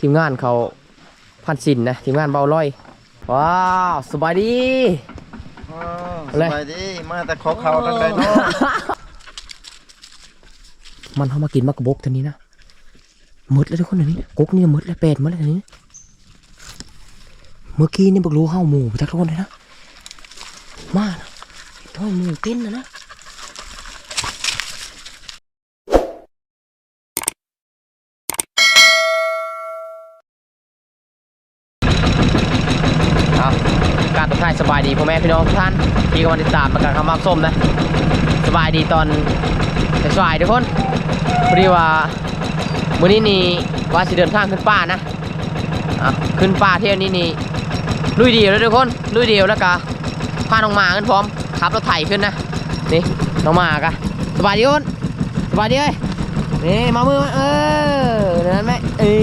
ทีมงานเขาพันสินนะทีมงานเบาลอยว้าวสบายดีอ๋ออะไรสบายดีมาแต่ขอเขาตั้งแต่น้อมันเข้ามากินมากระบกตัวนี้นะหมดแล้วทุกคนเดี๋ยวนี้กกนี่หมดแล้วเป็ดหมดแล้วเดี๋ยวนี้เมื่อกี้นี่บักรู้เข้าหมูไปทักทุกคนเลยนะมานะท้อยหมูเต้นนะนะเอาการตัว ท้ายสบายดีพ่อแม่พี่น้องทุกท่านที่กำลังติดตามประกาศคำมาส้มนะสบายดีตอนสายๆทุกคนพอดีว่ามื้อนี้นี่ว่าสิเดินทางขึ้นป่านะอะขึ้นป่าเที่ยวนี้นี่ลุยเดียวเลยทุกคนลุยเดียวแล้วก็พาน้องมาขึ้นพร้อมขับรถไถขึ้นนะนี่น้องมากะสบายดีทุกคนสบายดีเอ้ยนี่มามือมาเออนั้นไหมเอ้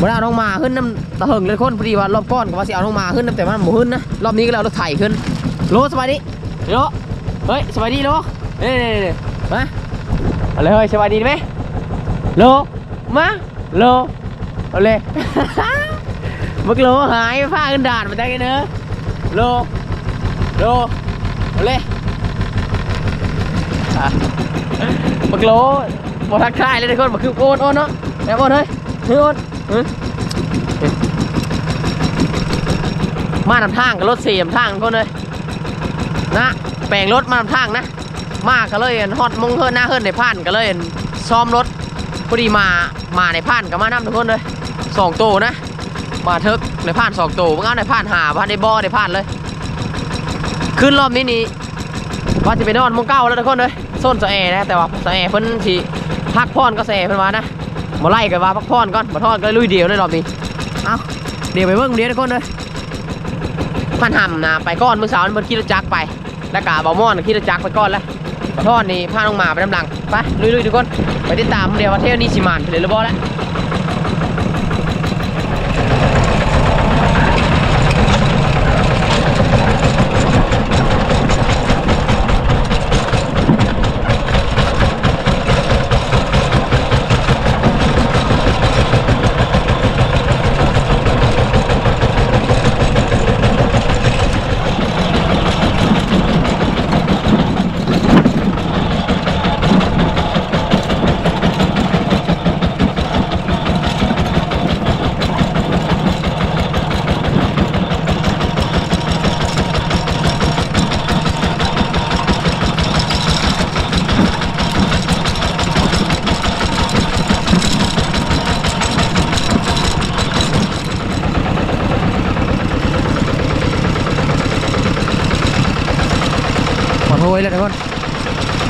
บ่ได้เอาน้องมาขึ้นน้ำตะเหิงเลยทุกคนพอดีว่ารอบก้อนก็ว่าสิเอาน้องมาขึ้นน้ำแต่มันหมูขึ้นนะรอบนี้ก็เลยเอารถไถขึ้นโลสบายดีโลเฮ้ยสวัสดีโลเนี่นี่มาเอาเลยเฮ้ยสวัสดีไหมโลมาโลเอาเลยมึกโลหายผ้าขึ้นด่านมาได้กันเนอะโลโลเอาเลยมึกโลบอทักทายเลยทุกคนมาคือโอนโอนเนาะแอบโอนเฮ้ยเฮ้ยโอน มานำทางกับรถเสี่นำทางทุกคนเลยนะแปลงรถมานำทางนะ มาก็เลยฮอดมงเฮิรนหน้าเฮิรนในผ่านก็เลยอั่นซ้อมรถพอดีมามาในผ่านกับมานํทุกคนเลยสองตัวนะ มาเทิกในผ่านสองตัวเมื่อในผ่านหาผ่านในบ่อในผ่านเลยขึ้นรอบนี้นี่ว่าจะไปนอนมงเก้าแล้วทุกคนเลยโซนสะแอนะแต่ว่าสะแอเพิ่นสิพักพรก็สะแอเพิ่นว่านะ มาไล่กันว่าพักพรก่อนมาทอดก็ลุยเดียวเลยรอบนี้เอาเดี๋ยวไปเบิ่งเดียวทุกคนเลยพันหำนะไปก้อนมือสาวมันขี่รถจักรไปแล้วกาบอมอนขี่รถจักรไปก้อนแล้วขอโทษนี่พาน้องหมาไปน้ำหลังไปลุยๆทุกคนไปติดตามเดี๋ยวว่าเที่ยวนี้สิมานไปเลยหรือบ่แล้ว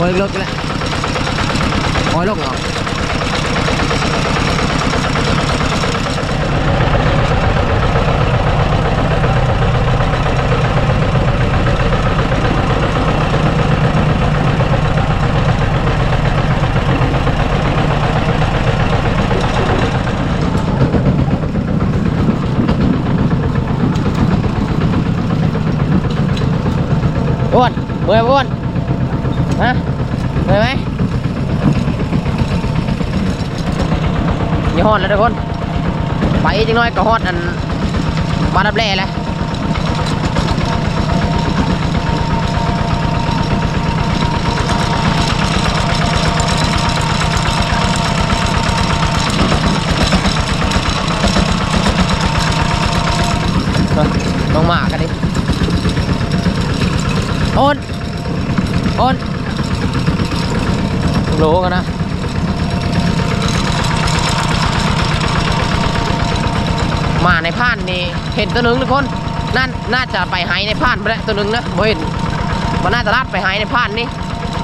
โอยเลิกแล้ ฮะเมื่อยไหมอย่าฮอดแล้วทุกคน ไปจังน้อยก็ฮอดอันบานดับแร่แล้วเอ้ยต้องมากันดิโอนโอน โลกันนะมาในผ่านนี่เห็นตัวหนึงทุกคนน่าน่าจะไปหายในผ่านไปแล้วตัวหนึงนะบ่เห็นมันน่าจะลาดไปหายในผ่านนี่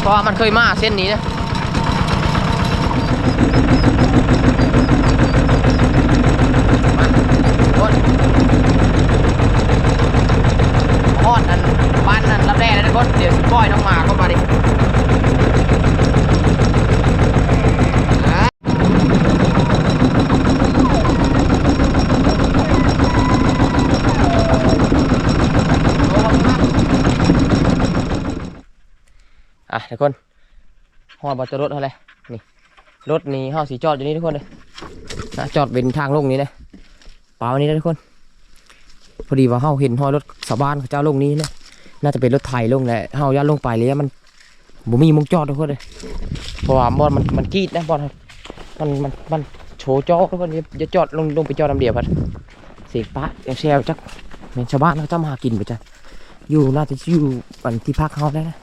เพราะมันเคยมาเส้นนี้นะมาโอนฮอดอันบ้านนั้นรับแร่แล้วทุกคนเดี๋ยวสิปล่อยน้องหมาเข้ามาดิอะ อะ ทุกคนฮอดบอจะรถเท่าไรนี่รถนี่เฮาสีจอดอยู่นี่ทุกคนเลยนะจอดเป็นทางลงนี้นะป่าวันนี้นะทุกคน พอดีว่าเฮาเห็นห้อยรถชาวบ้านเขาเจ้าลงนี้นะน่าจะเป็นรถไถลงแหละเฮาย่านลงไปเลยมันบ่มีมุงจอดทุกคนเลยเพราะว่าบอลมันมันกีดนะบอลมันมันมันโฉจอทุกคนอย่าจอดลงลงไปจอดลำเดียวพัดเสียงปะอย่างแซวจักแม่นชาวบ้านเขาจ้ามากินไปจ้ะอยู่น่าจะอยู่อันที่พักเขาได้นะ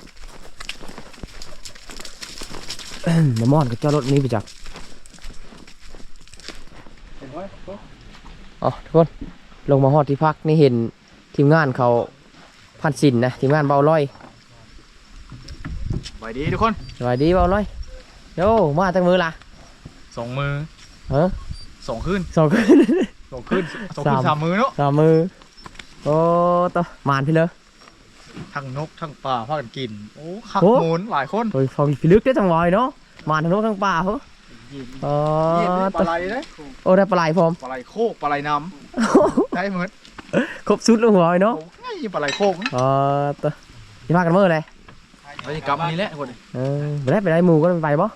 น้ำมอนก็จอดรถนี้ไปจักเห็นไหมอ๋อทุกคน ลงมาฮอดที่พักนี่เห็นทีมงานเขาพันสินนะทีมงานเบาร้อยสวัสดีทุกคนสวัสดีเบาร้อยโยมาตั้งมือละสองมือเออสองขึ้นสองขึ้นสองขึ้นสองขึ้นสามสามมือเนาะสามมือโอ้ต่อมานพี่เลยทั้งนกทั้งปลาพากันกินโอ้ขักโอ้หมูนหลายคนโอ้ยฟังพี่ลึกได้จังหวอยเนาะ มานทั้งนกทั้งป่าเหรออ๋อนี่ปต่อลาไหลเลยโอ้ได้ปลาไหลพร้อมปลาไหลโคกปลาไหลน้ำได้เหมือนครบสุดลงหัวเลยเนาะโอ้ง่ายปลาไหลโคกนะอ๋อต่อที่พากันเมื่อไรบรรยากาศนี้แหละคนเออไปได้ไปได้หมู่ก็ไปบ่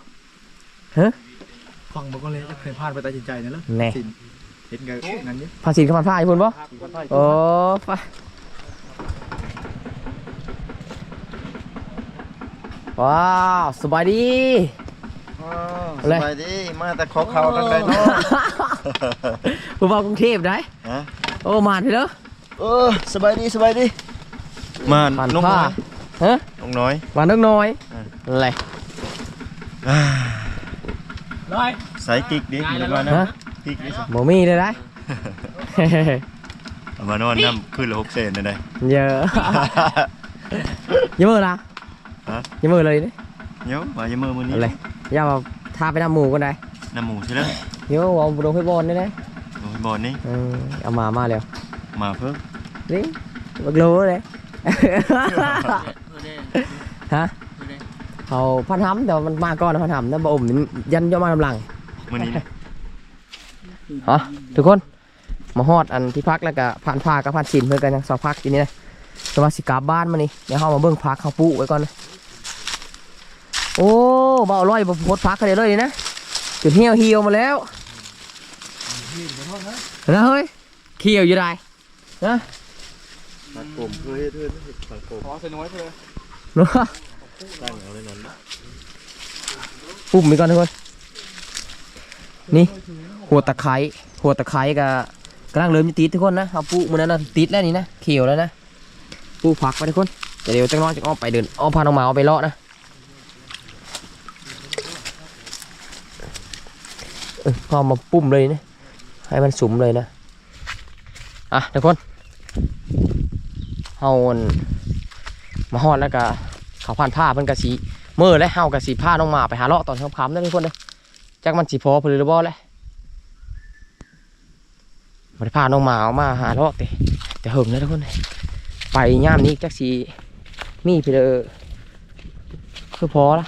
ฟังมันก็เลยจะเคยพลาดไปตัดสินใจนั่นแหละแน่สินเห็นกันงั้นนี่พันสินกับพันผ้าอีกพุ่นบ่โอ้ไปว้าวสบายดี สบายดีมาแต่ขอเขาทั้งใดเนาะผู้บ่าวกรุงเทพได้ฮะโอ้มาพี่เด้อเออสบายดีสบายดีมาผ่านน้องผ้าน้อยฮะน้องน้อยมาน้องน้อยอ่าอะไรอ่าน้อยใส่กิ๊กดิมามาฮะนะกิ๊กดิสิบ่มีเลยได้เอามานอนน้ำขึ้นละหกเซนเลยได้เยอะอย่ามือละฮะอย่ามือเลยนี่เดี๋ยวมาอย่ามือมือนี้ อะไรอย่ามาทาไปน้ำหมูกันได้น้ำหมูใช่ไหมเดี๋ยวเอาลงไปบอลได้ไหมโอ้ยบอลนี่เออเอามามาแล้วมาเพิ่มนี่บักโลเลยฮะเขาพันทำแต่ว่ามันมาก่อนนะพันทำนะบ่อมนี่ยันย่อมาลำลังมือนี้นะฮะทุกคนมาฮอดอันที่พักแล้วก็ผ่านพากับผ่านสินเพื่อนกันยังสองพักอยู่นี่นะสมาสิกลับบ้านมานี่เดี๋ยวเรามาเบิ่งพักเขาปลูกไว้ก่อนนะ โอ้บ่เอาร้อยบ่โพดพักเขาเลยเลยนี่นะจนเหี่ยวเหี่ยวมาแล้วนะเฮ้ยเขียวอยู่ได้นะผักผมเพื่อให้เพื่อนผักผมขอใส่น้อยเพื่อเนาะตั้งเอาเลยนั่นนะปุ่มไปก่อนทุกคนนี่หัวตะไคร้หัวตะไคร้กับกำลังเริ่มจะติดทุกคนนะเอาปูมันนั้นนะติดแล้วนี่นะเขียวแล้วนะปูผักไปทุกคนแต่เดี๋ยวจังน้อยจะอ้อมไปเดินอ้อมพาน้องหมาเอาไปเลาะนะ เออพอมาปุ่มเลยนะ ให้มันสุมเลยนะ อะทุกคนเฮาอั่นมาฮอดแล้วก็เขาผ่านผ้าเพิ่นกะสีเมื่อและเฮากะสีผ้าน้องมาไปหาเลาะตอนค่ำๆนั่นทุกคนเลยจักมันสีพอพอหรือบ่เลยมาได้พาน้องมาออกมาหาเลาะแต่แต่เหิงแล้วทุกคนเลยไปย่ามนี้จักสีมีไปเลยคือพอละ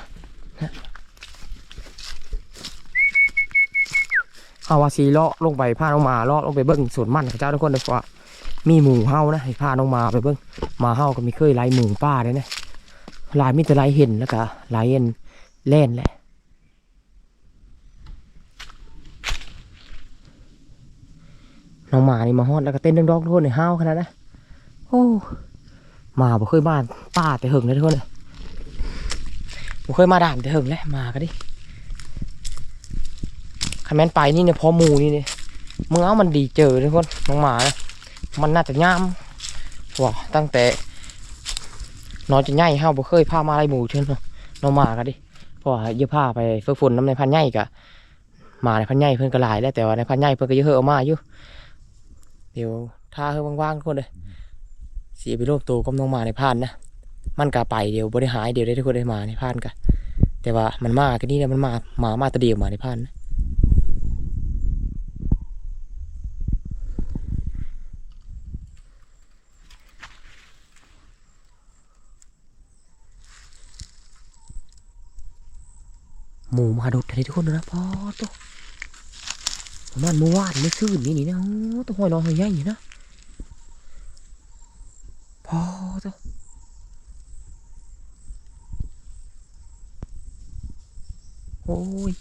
เอาว่าสีเลาะลงไปพาน้องมาเลาะลงไปเบิ้งสวนมันของเจ้าทุกคนเลยว่ามีหมูเฮานะให้พาน้องมาไปเบิ้งมาเฮาก็มีเคยไล่หมูป้าเลยนะลายมีแต่ลายเห็นแล้วก็ลายเห็นเล่นแหละน้องหมานี่มาฮอดแล้วก็เต้นดองๆทุกคนในห้าวขนาดนะโอ้มาบ่เคยมานป่าแต่หึงเลยทุกคนเลยบ่เคยมาด่านแต่หึงเลยมาก็ดิ คอมเมนต์ไปนี่เนี่ยพอหมูนี่เนี่ยมึงเอามันดีเจอทุกคนน้องหมานะมันน่าจะย่ามว้าตั้งแต่น้อนจะใหญ่ห้าบ่เคยพามาอะไรหมูเช่นน้องหมาก็ดิเพราะเยอะพาไปเฟื่อฝนน้ำในพันใหญ่กะหมาในพันใหญ่เพิ่อนก็หลายแล้วแต่ว่าในพันใหญ่เพิ่อนก็เยอะเฮออามาอยู่เดี๋ยวถ้าเฮอว่างๆทุกคนเลยสีไปรวบตัวกับน้องหมาในพานนะมันกะไปเดี๋ยวบริหายเดี๋ยวได้ทุกคนได้มาในพานกะแต่ว่ามันมากันนี่นะมันมาหมามาตะเดียวหมาในพานนะ หมูมาดุดเลยทุกคนนะพอตัวมันเมื่อวานไม่ซื่นนี่นี่นะโอ้ตัวหอยนอนหอยใหญ่อยู่นะพอตัวโอ้ย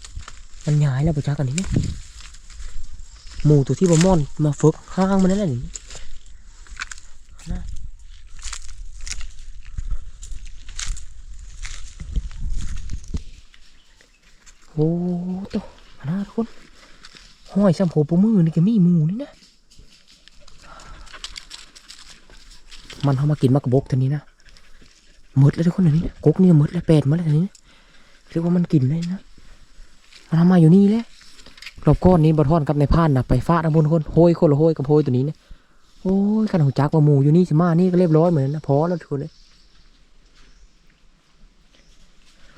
มันย้ายแล้วไปจ้ากันนี่เนี่ยหมูตัวที่บะม่อนมาฝึกห้างมันนั่นแหละนี่นะ โอ้ตัวนะทุกคนห้อยซ้ำโผปูมือนี่ก็มีหมูนี่นะ มันเอามากินมากระบกตัวนี้นะหมดแล้วทุกคนอันนี้นะกกนี่หมดแล้วเป็ดหมาแล้วอันนี้เรียกว่ามันกินได้นะ มันทำมาอยู่นี่แหละรอบก้อนนี้บะทอนกับในพานนะไปฟาดเอาบนคนโหยคนละโหยกับโหยตัวนี้นะโอ้ยขันหูจักว่าหมูอยู่นี่สิมานี่ก็เรียบร้อยเหมือนนะพอแล้วทุกคนเลย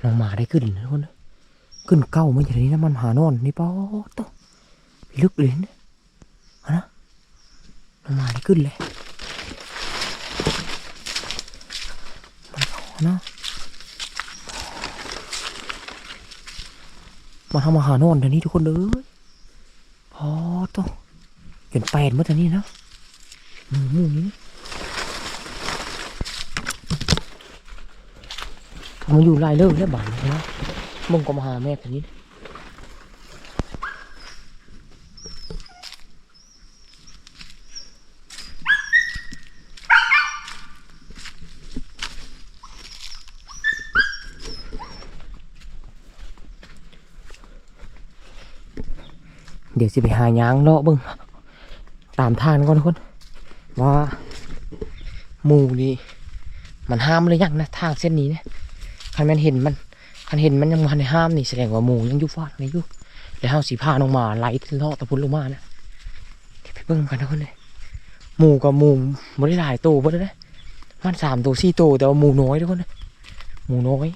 ลองมาได้ขึ้นทุกคนนะ ขึ้นเก้ามาอย่างนี้นะมันหานอนนี่ป๊อโตลึกเลยนะนะลงมาได้ขึ้นเลยมันเอนะมาทำอาหารนอนเดี๋ยวนี้ทุกคนเลยพอต้องเห็นแปดเมื่อตอนนี้นะหมูมูนี่มันอยู่ลายเลิกแล้วบ้านนะ มึงก็มาหาแม่ตอนนี้เดี๋ยวสิไปหายางเลาะบึงตามทางก่อนทุกคน ว่าหมูนี่มันห้ามหรือยังนะทางเส้นนี้นะคันมันเห็นมัน คันเห็นมันยังมันห้ามนี่แสดงว่าหมูยังยู่ฟาดนี่อยู่แล้วเฮาสีผ้าลงมาไหลเลาะตะพุนลงมานะเดี๋ยวไปเบิ่งกันทุกคนเลยหมูกับหมูบ่ได้หลายตัวบ่ได้นะมันสามตัวสี่ตัวแต่ว่าหมูน้อยทุกคนนะหมูน้อย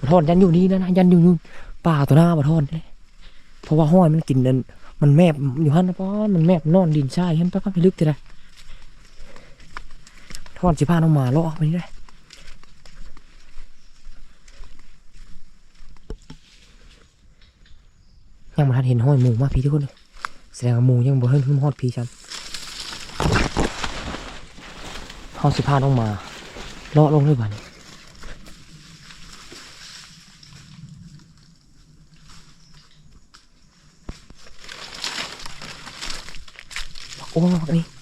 บะทอนยันอยู่นี่นะนะยันอยู่นู่นป่าตัวหน้าบะทอนเลยเพราะว่าห้อยมันกินนั่นมันแมบอยู่หันนะป้อนมันแมบนอนดินใช่เห็นป้าไปลึกจะได้ทอนสิพานองมาเลาะไปนี่ได้ ยังมาทันเห็นห้อยหมูมากพี่ทุกคนเลยแสดงว่าหมูยังบ่เฮิ่งขึ้นฮอดพี่ฉันห้องสิพาต้องมาเลาะลงด้วยบ้านโอ้ยนี่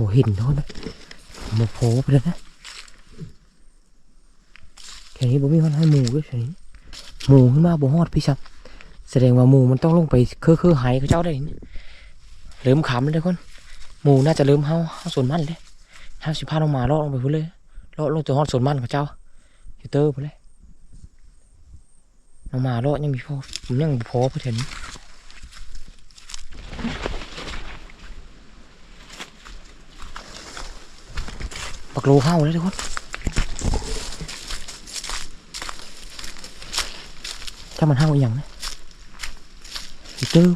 บ่เห็นเท่านะบ่โผล่ไปเลยนะแค่นี้บ่มีคนให้หมูด้วยแค่นี้หมูขึ้นมาบ่ฮอดพี่ชับแสดงว่าหมูมันต้องลงไปคือคือหายเขาเจ้าได้นี่เริ่มขำเลยทุกคนหมูน่าจะเริ่มเฮาเฮาส่วนมันเลยเฮาสิพาน้องมาเลาะลงไปพุ่นเลยเลาะลงจนฮอดส่วนมันเขาเจ้าอยู่เตอร์พุ่นเลยน้องมาเลาะยังมีพอยังบ่พอเพื่อนนี้ ปักโลเข้าเลยทุกคนถ้ามันเข้าอีกอย่างนะอีเจอ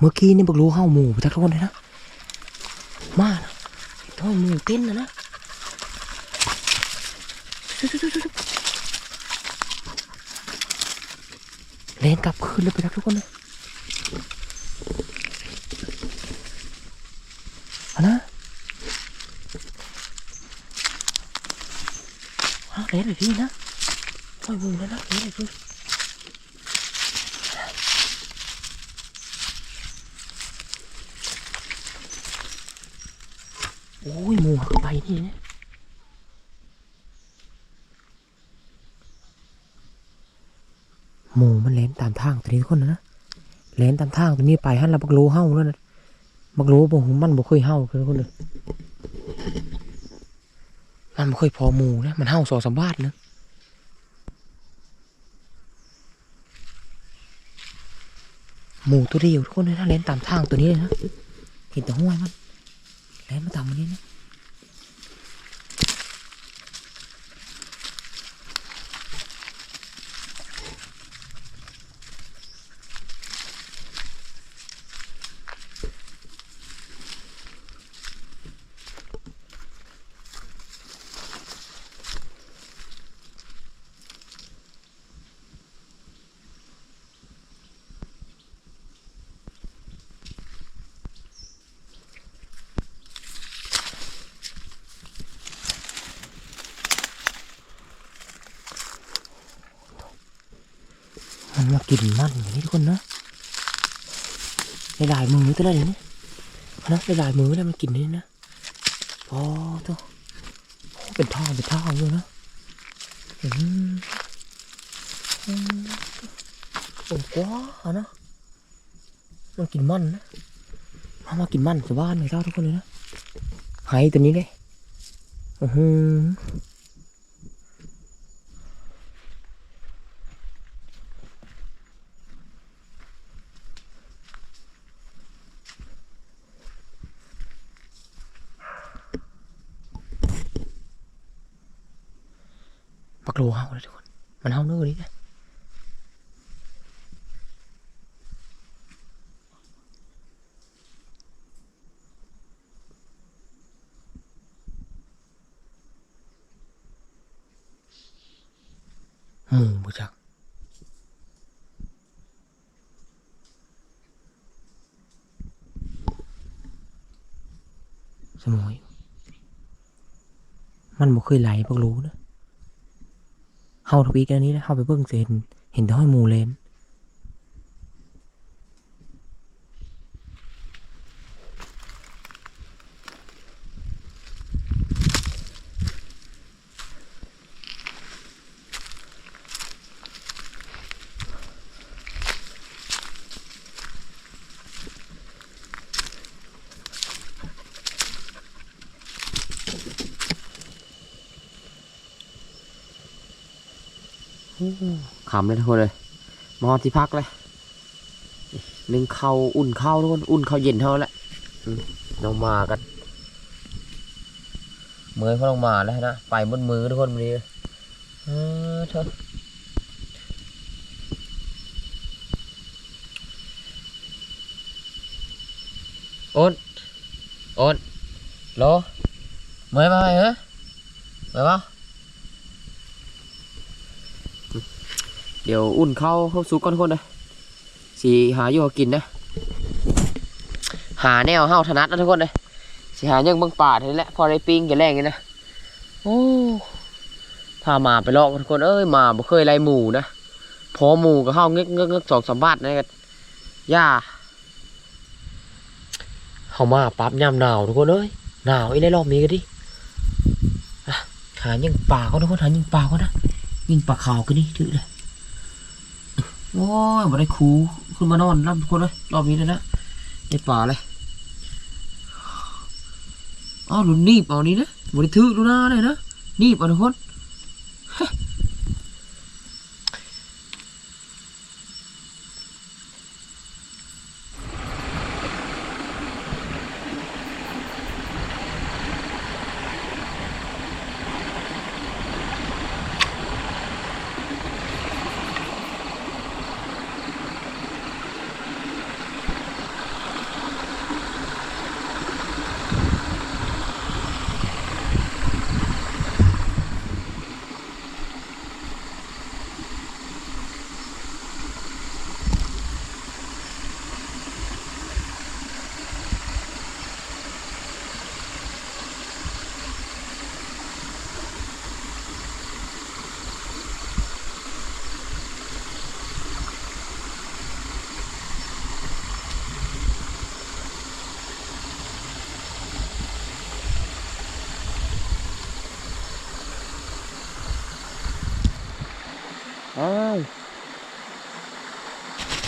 เมื่อกี้นี่ปักโลเข้าหมูไปทักทุกคนเลยนะ มานะท้อยหมูเต้นนะนะเลนกลับคืนเลยไปทักทุกคนเลยนะเล่นเลยพี่นะท้ยหมูนะนะเลนเลยพี่ โอ้ยหมูหักไปนี่นะหมูมันเล่นตามทางตัวนี้ทุกคนนะเล่นตามทางตัวนี้ไปฮันละบักโลเห่าแล้วนะบักโลบ่หูมันบ่เคยเห่าคือคนเลยมันบ่เคยพอหมูนะมันเห่าสองสามบาทนะหมูตัวเดียวทุกคนเลยนะเล่นตามทางตัวนี้เลยนะเห็นแต่ห้วยมันแล้วมาทำอันนี้นะ มันมากินมันอย่างนี้ทุกคนนะลายมือตัวนั้นนี่นะลายมือแล้วมันกินนี่นะโอ้ตัวเป็นท่อเป็นท่ออยู่นะอืมอืมโอ้กว้านะมันกินมันนะมันมากินมันชาวบ้านเลยเจ้าทุกคนเลยนะหายตัวนี้เลยอือหือ ปักโลเฮาเลยทุกคน มันเฮาเนื้อนี้นะหมูบ่จักสมอยมันบ่เคยไหลปักโลนะ เฮาทวีกอันนี้นะเฮาไปเบิ่งเซนเห็นแต่ห้อยหมูเลน ขำเลยทุกคนเลยมอดที่พักเลยนึ่งข้าวอุ่นข้าวทุกคนอุ่นข้าวเย็นเท่านั้นแหละอืมน้องมากันเมื่อยเพราะน้องมาแล้วนะไปบนมือทุกคนวันนี้เออเถอะโอนโอนโลเมื่อยมาไหมฮะเมื่อยปะ ดี๋ยวอุ่นเข้าเข้าวซุปก่อนคนเลยสีหาอยู่หากินนะหาแนวเฮาถนัดนะทุกคนเลยสีหายังบางป่าเท่านี้แหละพอได้ปิ้งกันแรงนี่นะโอ้ถ้ามาไปลอกทุกคนเอ้ยมาบ่เคยไล่หมูนะพอหมูก็เข้าเงึกเงึกสองสามบาทนะกันย่าเข้ามาปั๊บยามหนาวทุกคนเอ้ยหนาวไอ้ได้รอบนี้กันดิหายังป่าก็ทุกคนหายังป่าก็นะยิงปลาขาวกันนี่ถือเลย โอ้ยมาได้คูขึ้นมานอนรับทุกคนเลยรอบนี้เลยนะในป่าเลยอ้าวหลุนนีบเอานี้นะบ่ได้ถือดูหน้าเลยนะนีบเอาทุกคน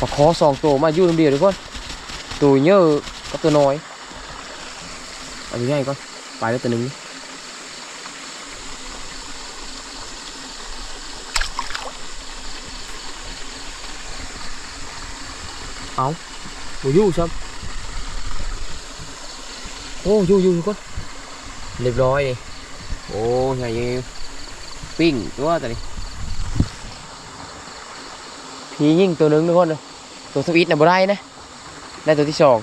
ปลาคอสองตัวมาอยู่ลำเดียวทุกคนตัวเยอะกับตัวน้อยเอาง่ายก่อนไปแล้วตัวหนึ่งเอาโอ้ยู่ซ้ำโอ้ยู่ยู่ทุกคนเรียบร้อยโอ้ยไงปิ้งตัวตัวนี้พียิ่งตัวหนึ่งทุกคนเลย ตัวสวิตน่ะบ่ได้นะได้ตัวที่สอง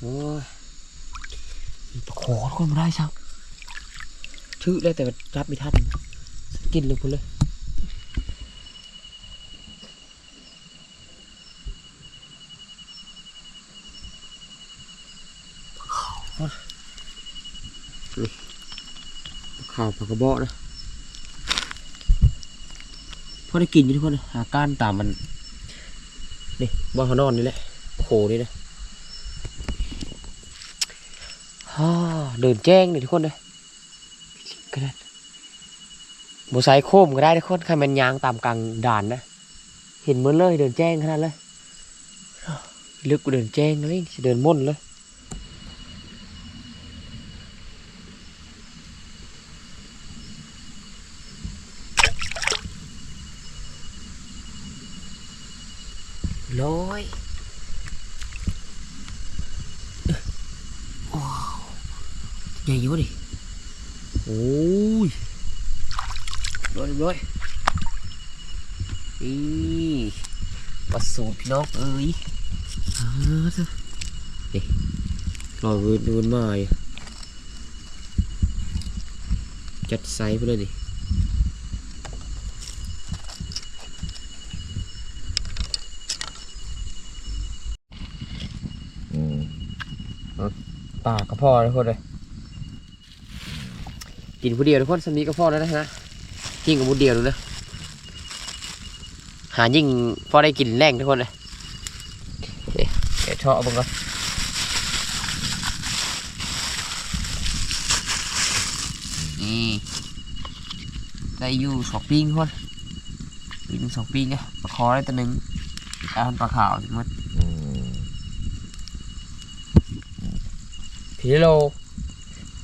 โอ้ยตะขอทุกคนมาได้ช่างชื่อเลยแต่ว่ารับไม่ทันกินเลยคุณเลยข่าวปลากระบอกนะพอได้กินอยู่ทุกคนนะอาการตามมันนี่บ้านเขานอนนี่แหละโคนี่นะฮ่า เดินแจ้งนี่ทุกคนเลยก็ได้บใส่โคมก็ได้ทุกคนใครมันยางตามกลางด่านนะเห็นเหมือนเลยเดินแจ้งขนาดเลยลึกกว่าเดินแจ้งเลยจะเดินม่นเลยร้อยว้าวให ญ่อยู่ดิโอ้ยร้อยร้อยอีปลาสูตรพี่น้องเอ้ยอ้าวเถอะนี่รอยเวิร์ดเวิร์ดมาอยู่จัดไซส์ไปเลยดิอืมปากก็พอทุกคนเลย กินผู้เดียวทุกคนสำนีก็พอแล้วนะฮะยิ่งกับผู้เดียวดูนะหายิ่งพอได้กินแรงทุกคนเลยเดี๋ยวเดี๋ยวเชาะเอาบังก่อนนี่ได้อยู่สองปิ้งทุกคนปิ้งสองปิ้งอะปลาคอได้ตัวหนึ่งการปลาขาวทั้งหมดอืมผีโล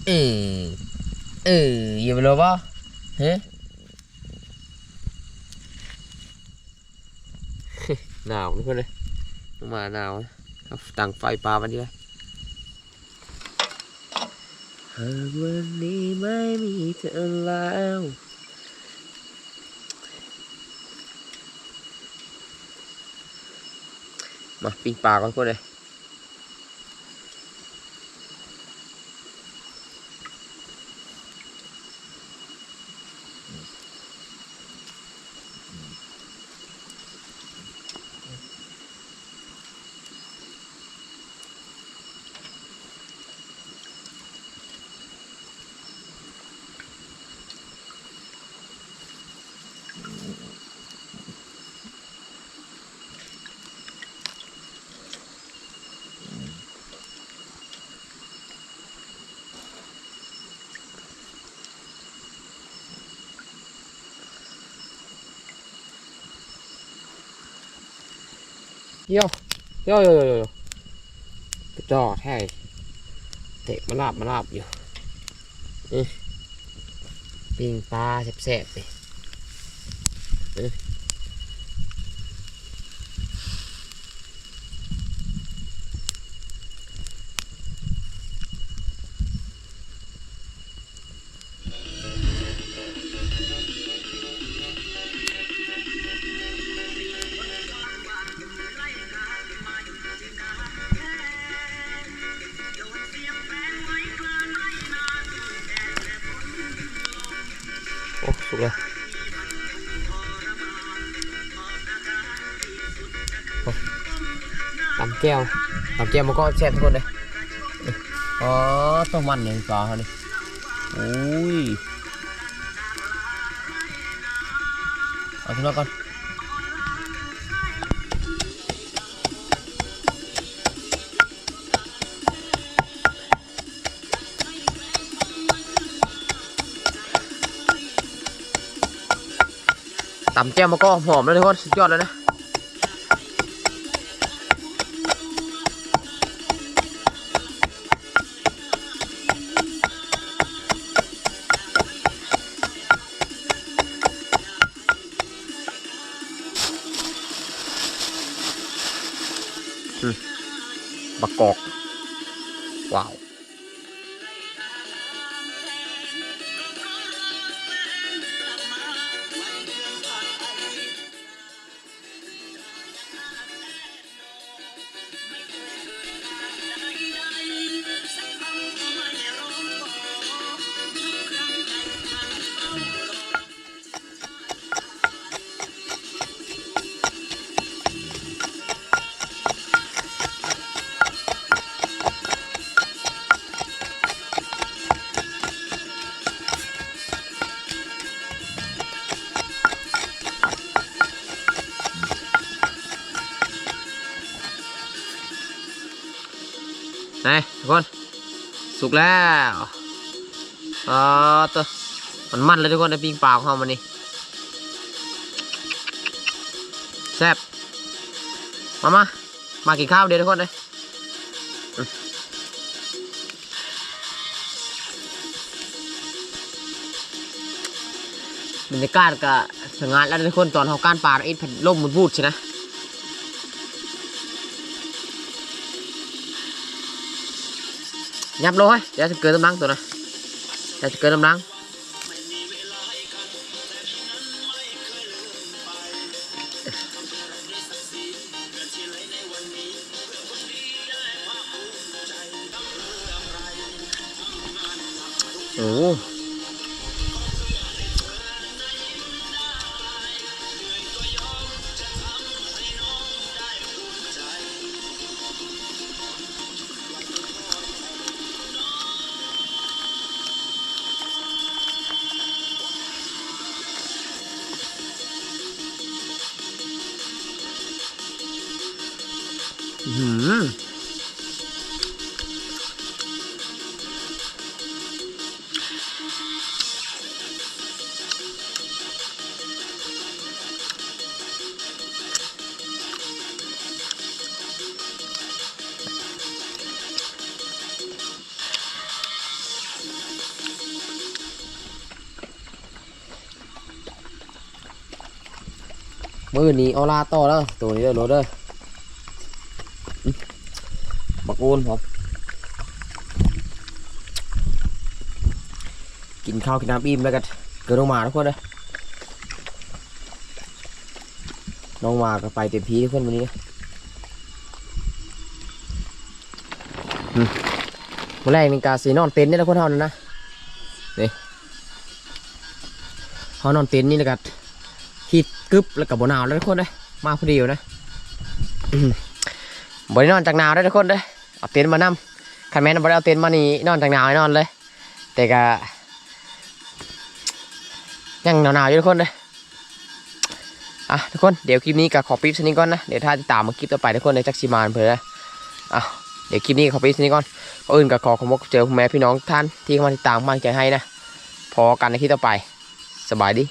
เออ เอออย่าไปโลป่ะเฮ้หนาวทุกคนเลยลงมาหนาวนะต่างไฟปลามันดีเลยหากวันนี้ไม่มีเธอแล้วมาปิ้งปลาก่อนทุกคนเลย โย่โย่โย่โย่โย่กระจอกให้เตะมาลาบมาลาบอยู่นี่ปิงปลาแสบๆเลย แก้วตำแก้วมันก็แซ่บทุกคนเลยนี่อ๋อต้มมันเลยปลาเขานี่โอ้ยเอาขึ้นมาก่อนตำแจ่วมาก็หอมแล้วทุกคนสุดยอดเลยนะ กกอก ไหนทุกคน สุกแล้วอ๋อตัวมันมันเลยทุกคนในปิ้งปลาของเรามันนี่แซ่บมามามากินข้าวเดี๋ยวทุกคนเลยบรรยากาศก็สงานแล้วทุกคนตอนเขาการปลาอิดผัดลมมันพูดใช่นะ nhấp lôi để cười tâm lăng tụi này để cười tâm lăng. Mưa ní o la to đó, tụi นี้เด้อรถเด้อบักอูนผมกินข้าวกินน้ำอิ่มแล้วก็เกิดลงมาทุกคนเลยน้องมาก็ไปเต็มที่ทุกคนวันนี้วันแรกนี่กาสีนอนเต็นนี่แหละคนเท่านั้นนะนี่เขานอนเต็นนี่แล้วก็ที่ กึบแล้วกับบนาวแล้วทุกคนเลยมาพอดีอยู่นะบรินอนจากหนาวได้ทุกคนเด้อเอาเต็นท์มานำคันแม่นบริเอาเต็นท์มานี่นอนจากหนาวให้นอนเลย แต่ก็ยังหนาวๆอยู่ทุกคนเด้ออะทุกคนเดี๋ยวคลิปนี้ก็ขอปิดชนี้ก่อนนะเดี๋ยวถ้าติดตามมาคลิปต่อไปทุกคนในจักชิมานเพื่ออะเดี๋ยวคลิปนี้ขอปิดชนี้ก่อนก่อนอื่นก็ขอขอบคุณเจอคุณแม่พี่น้องท่านที่เข้ามาติดตามกำลังใจให้นะพอกันในคลิปต่อไปสบายดี